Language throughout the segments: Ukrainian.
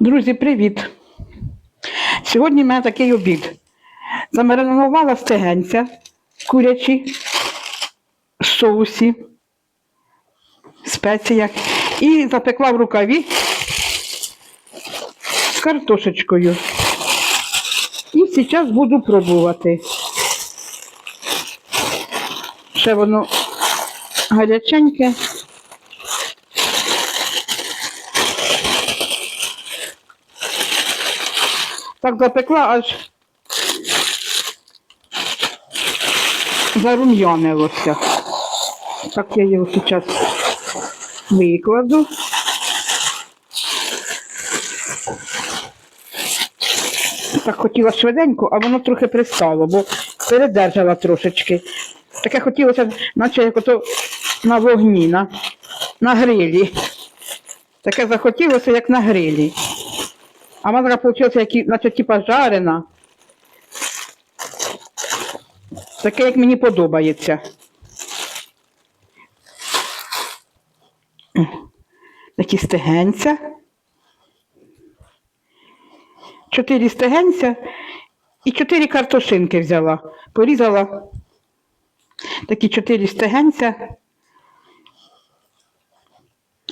Друзі, привіт! Сьогодні в мене такий обід. Замаринувала стегенця курячі в соусі, спеціях і запекла в рукаві з картошечкою. І зараз буду пробувати. Ще воно гаряченьке. Так запекла, аж зарум'янилося. Так я його зараз викладу. Так хотіла швиденько, а воно трохи пристало, бо передержала трошечки. Таке хотілося, наче як ото на вогні, на, на грилі. Таке захотілося, як на грилі. А така вийшла, як, наче типа жарена. Таке, як мені подобається. Такі стегенця. Чотири стегенця і чотири картошинки взяла. Порізала такі чотири стегенця.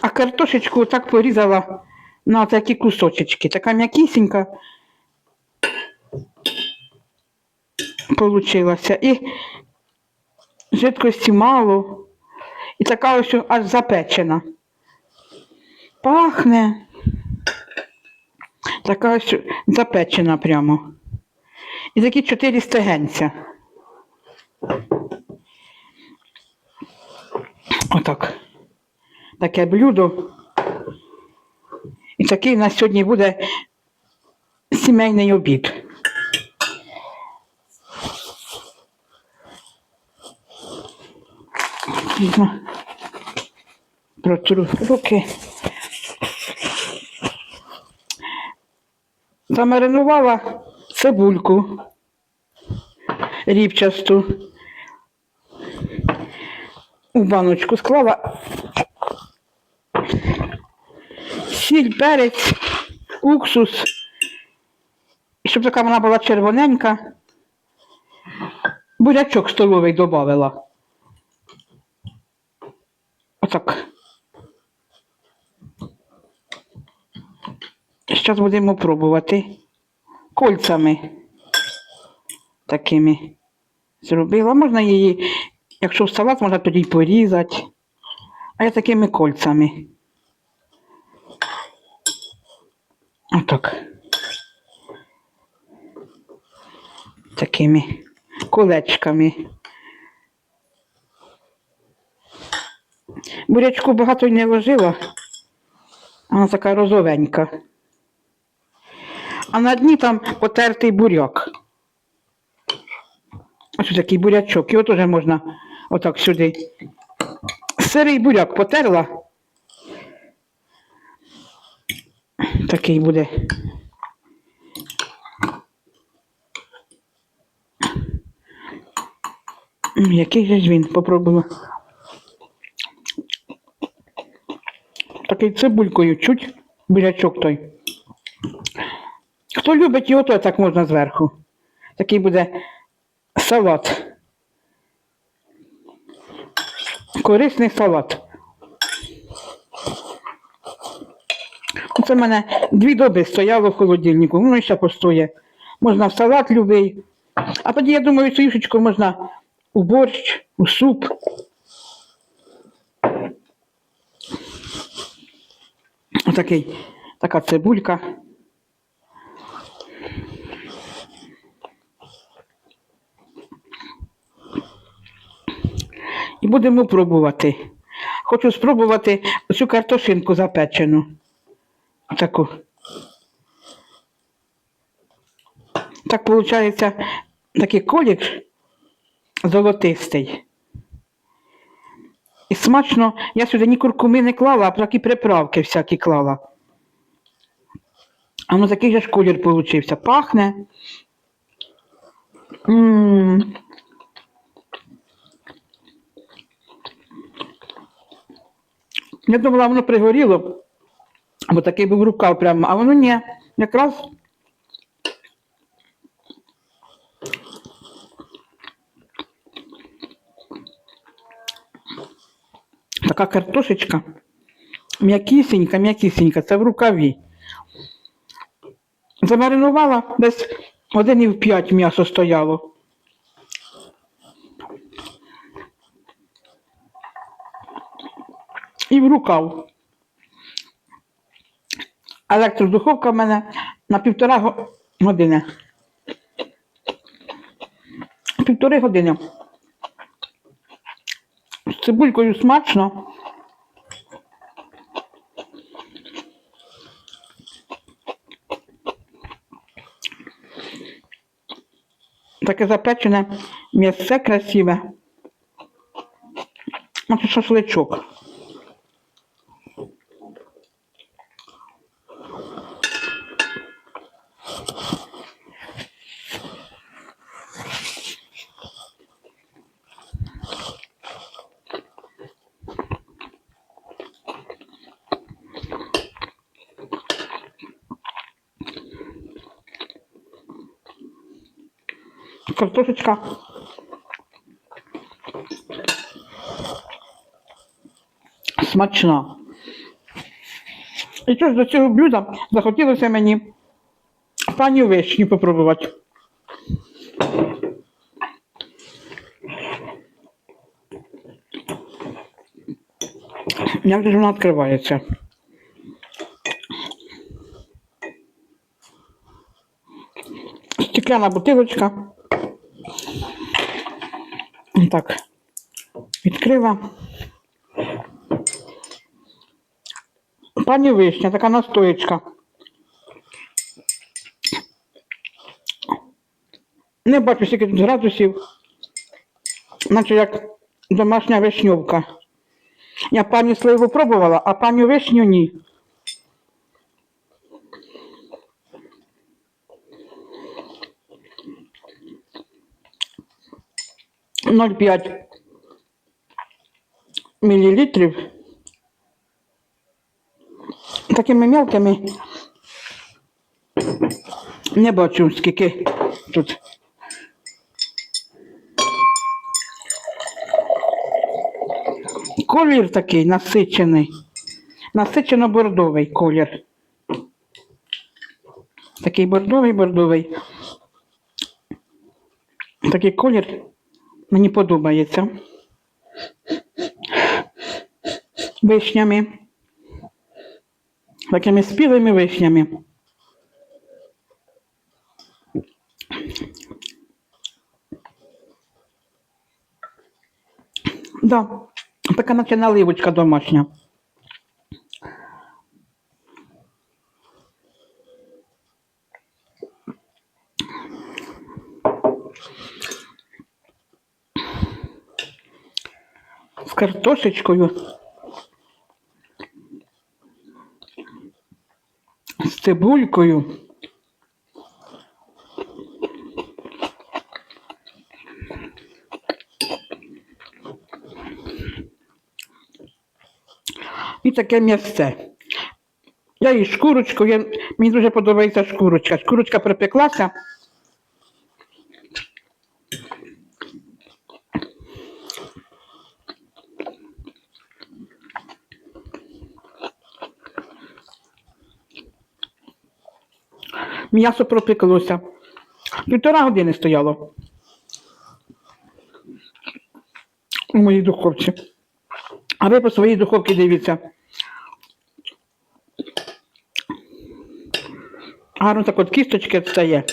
А картошечку так порізала на такі кусочечки. Така м'якісінька получилася. І жидкості мало. І така ось аж запечена. Пахне. Така ось запечена прямо. І такі чотири стегенця. Отак. Таке блюдо. І такий у нас сьогодні буде сімейний обід. Протру руки. Замаринувала цибульку ріпчасту. У баночку склала сіль, перець, уксус. І щоб така вона була червоненька. Бурячок столовий додавила. Отак. Зараз будемо пробувати кольцями такими зробила. Можна її, якщо в салат, можна тоді порізати. А я такими кольцями. Отак. Такими колечками. Бурячку багато не ложила, вона така розовенька. А на дні там потертий буряк. Ось такий бурячок. Його теж можна отак сюди. Сирий буряк потерла. Такий буде. Який же він? Попробую. Такий цибулькою чуть бурячок той. Хто любить його, то так можна зверху. Такий буде салат. Корисний салат. Це в мене дві доби стояло в холодильнику, воно ще постоє. Можна в салат любий. А тоді, я думаю, цю юшечку можна у борщ, у суп. Отакий, така цибулька. І будемо пробувати. Хочу спробувати цю картошинку запечену. Таку. Так виходить такий колір золотистий. І смачно, я сюди ні куркуми не клала, а такі приправки всякі клала. А ну такий же ж колір получився. Пахне. М. Я думала, воно пригоріло, Бо такий був рукав прямо, а воно ні. Якраз така картошечка. М'якісінька, м'якісінька, це в рукаві. Замаринувала десь годинів п'ять м'ясо стояло. І в рукав. Електродуховка в мене на півтора години. Півтори години. З цибулькою смачно. Таке запечене м'ясце красиве. Оце шашличок. Картошечка. Смачна. І що ж до цього блюда захотілося мені пані вишню попробувати. Як же вона відкривається? Стекляна бутилочка. Так. Відкрила. Пані вишня, така настоєчка. Не бачу, скільки тут градусів. Наче як домашня вишньовка. Я пані сливу пробувала, а пані вишню ні. Ноль п'ять мілілітрів. Такими мелкими не бачу, скільки тут. Колір такий насичений. Насичено-бордовий колір. Такий бордовий, бордовий. Такий колір мені подобається. Вишнями. Такими спілими вишнями. Да, така наче наливочка домашня. Картошечкою. З цибулькою. І таке м'ясце. Я і шкурочку, я, мені дуже подобається шкурочка. Шкурочка припеклася. М'ясо пропеклося. Півтора години стояло. У моїй духовці. А ви по своїй духовці дивіться. Гарно так от кісточки відстає.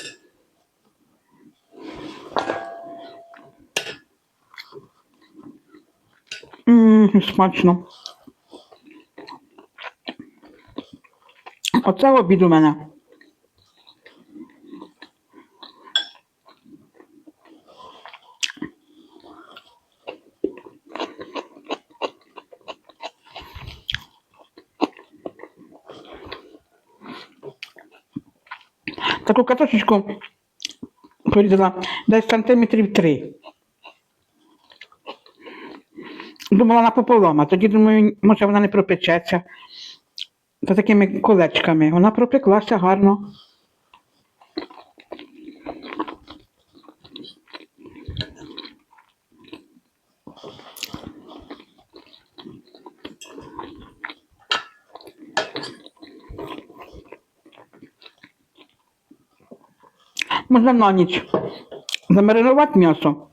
Ммм, смачно. Оце обід у мене. Таку каточечку порізала десь сантиметрів три. Думала напополам, а тоді думаю, може вона не пропечеться. та такими колечками. Вона пропеклася гарно. Можна на ніч замаринувати м'ясо.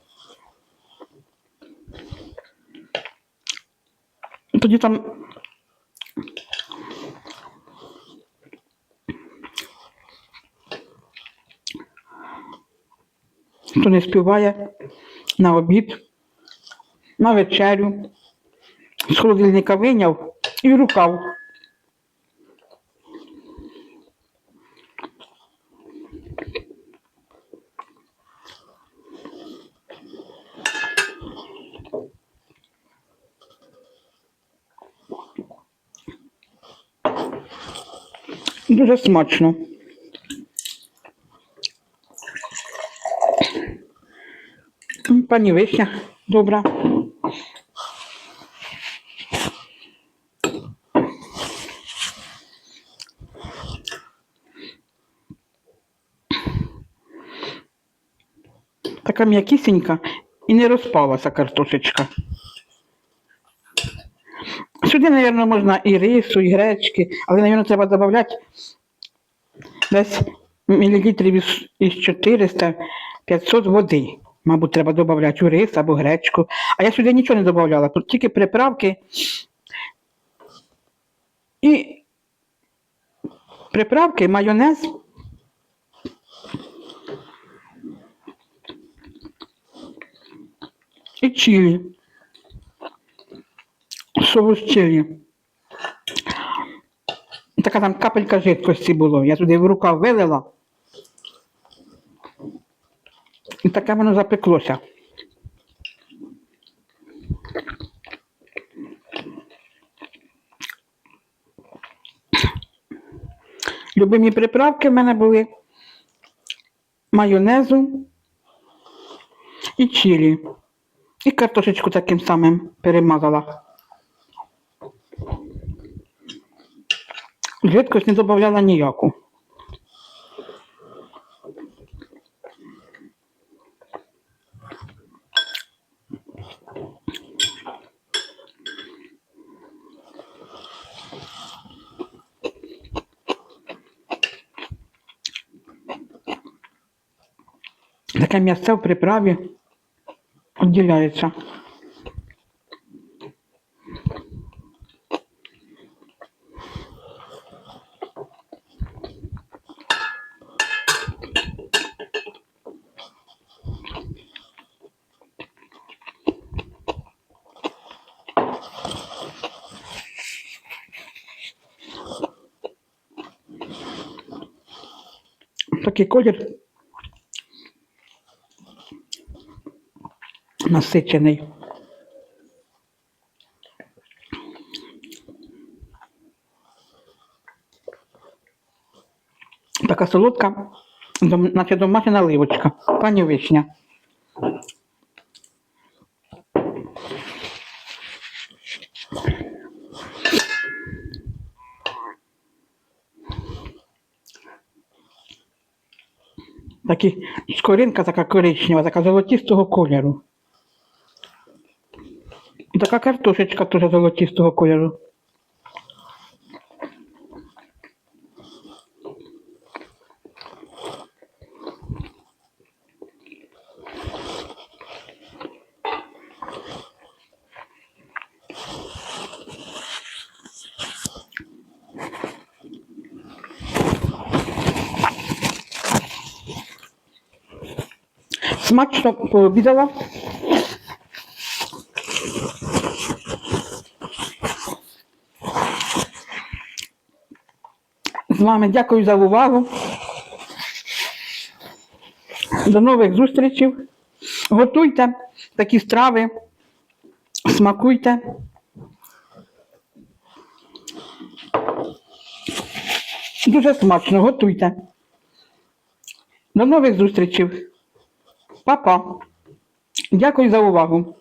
Тоді там хто не співає на обід, на вечерю, з холодильника виняв і в рукав. Дуже смачно. Пані Вишня, добра. Така м'якісінька і не розпалася картошечка. Сюди, мабуть, можна і рису, і гречки, але, мабуть, треба додати десь мілілітрів із- із 400-500 води. Мабуть, треба додати у рис або гречку. А я сюди нічого не додавала, тільки приправки і приправки, майонез. І чилі. Соус чилі. Така там капелька жидкості було. Я туди в рукав вилила. І таке воно запеклося. Любимі приправки в мене були майонезу і чилі. І картошечку таким самим перемазала. Жидкость не додавала ніяку. Таке м'ясце в приправі відділяється. Такий колір насичений. Така солодка, наче домашня наливочка. Пані вишня. Такі скоринка така коричнева, така золотистого кольору. Така картошечка теж золотистого кольору. Смачно пообідала. З вами дякую за увагу. До нових зустрічей. Готуйте такі страви, смакуйте. Дуже смачно, готуйте. До нових зустрічей. Па-па. Дякую за увагу.